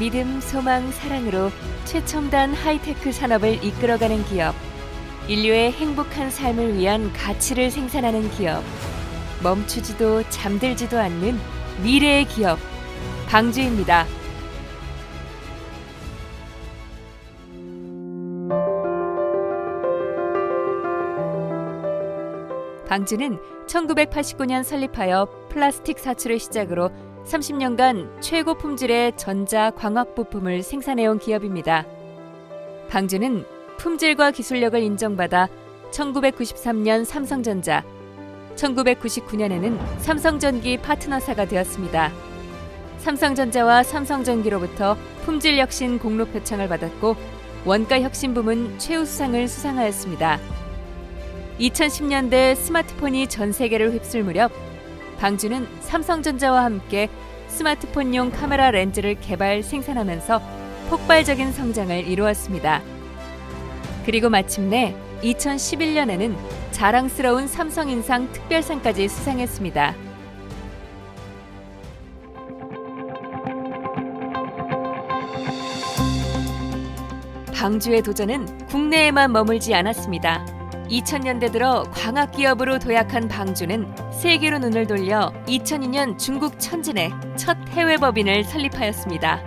믿음, 소망, 사랑으로 최첨단 하이테크 산업을 이끌어가는 기업. 인류의 행복한 삶을 위한 가치를 생산하는 기업. 멈추지도 잠들지도 않는 미래의 기업. 방주입니다. 방주는 1989년 설립하여 플라스틱 사출을 시작으로 30년간 최고 품질의 전자 광학 부품을 생산해온 기업입니다. 방주는 품질과 기술력을 인정받아 1993년 삼성전자, 1999년에는 삼성전기 파트너사가 되었습니다. 삼성전자와 삼성전기로부터 품질 혁신 공로 표창을 받았고 원가 혁신 부문 최우수상을 수상하였습니다. 2010년대 스마트폰이 전 세계를 휩쓸 무렵 방주는 삼성전자와 함께 스마트폰용 카메라 렌즈를 개발 생산하면서 폭발적인 성장을 이루었습니다. 그리고 마침내 2011년에는 자랑스러운 삼성인상 특별상까지 수상했습니다. 방주의 도전은 국내에만 머물지 않았습니다. 2000년대 들어 광학 기업으로 도약한 방주는 세계로 눈을 돌려 2002년 중국 천진에 첫 해외 법인을 설립하였습니다.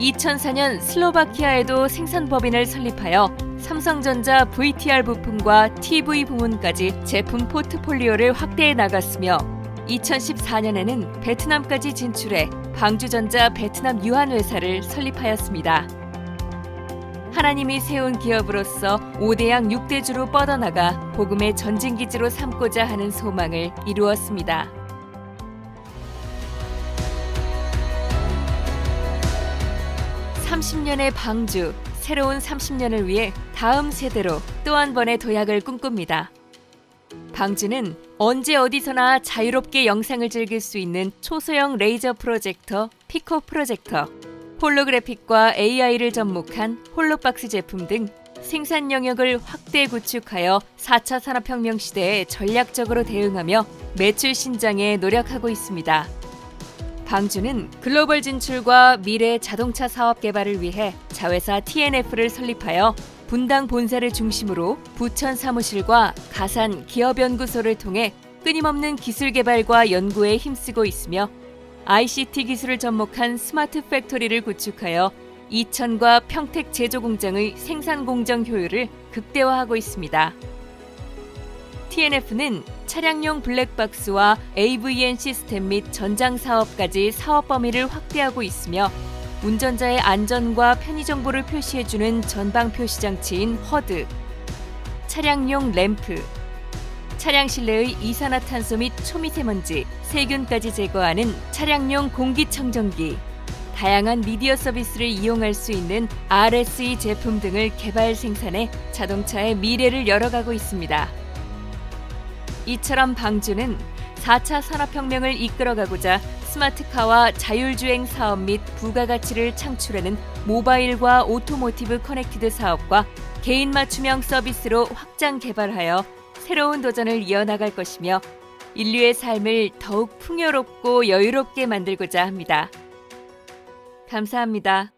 2004년 슬로바키아에도 생산 법인을 설립하여 삼성전자 VTR 부품과 TV 부문까지 제품 포트폴리오를 확대해 나갔으며 2014년에는 베트남까지 진출해 방주전자 베트남 유한 회사를 설립하였습니다. 하나님이 세운 기업으로서 5대양 6대주로 뻗어나가 복음의 전진기지로 삼고자 하는 소망을 이루었습니다. (30년의) 방주 새로운 (30년을) 위해 다음 세대로 또 한 번의 도약을 꿈꿉니다. 방주는 언제 어디서나 자유롭게 영상을 즐길 수 있는 초소형 레이저 프로젝터 피코 프로젝터 홀로그래픽과 AI를 접목한 홀로박스 제품 등 생산 영역을 확대 구축하여 4차 산업혁명 시대에 전략적으로 대응하며 매출 신장에 노력하고 있습니다. 방주는 글로벌 진출과 미래 자동차 사업 개발을 위해 자회사 TNF를 설립하여 분당 본사를 중심으로 부천 사무실과 가산 기업연구소를 통해 끊임없는 기술 개발과 연구에 힘쓰고 있으며 ICT 기술을 접목한 스마트 팩토리를 구축하여 이천과 평택 제조 공장의 생산 공정 효율을 극대화하고 있습니다. TNF는 차량용 블랙박스와 AVN 시스템 및 전장 사업까지 사업 범위를 확대하고 있으며 운전자의 안전과 편의 정보를 표시해주는 전방 표시 장치인 허드, 차량용 램프, 차량 실내의 이산화탄소 및 초미세먼지, 세균까지 제거하는 차량용 공기청정기, 다양한 미디어 서비스를 이용할 수 있는 RSE 제품 등을 개발 생산해 자동차의 미래를 열어가고 있습니다. 이처럼 방주는 4차 산업혁명을 이끌어가고자 스마트카와 자율주행 사업 및 부가가치를 창출하는 모바일과 오토모티브 커넥티드 사업과 개인 맞춤형 서비스로 확장 개발하여 새로운 도전을 이어나갈 것이며 인류의 삶을 더욱 풍요롭고 여유롭게 만들고자 합니다. 감사합니다.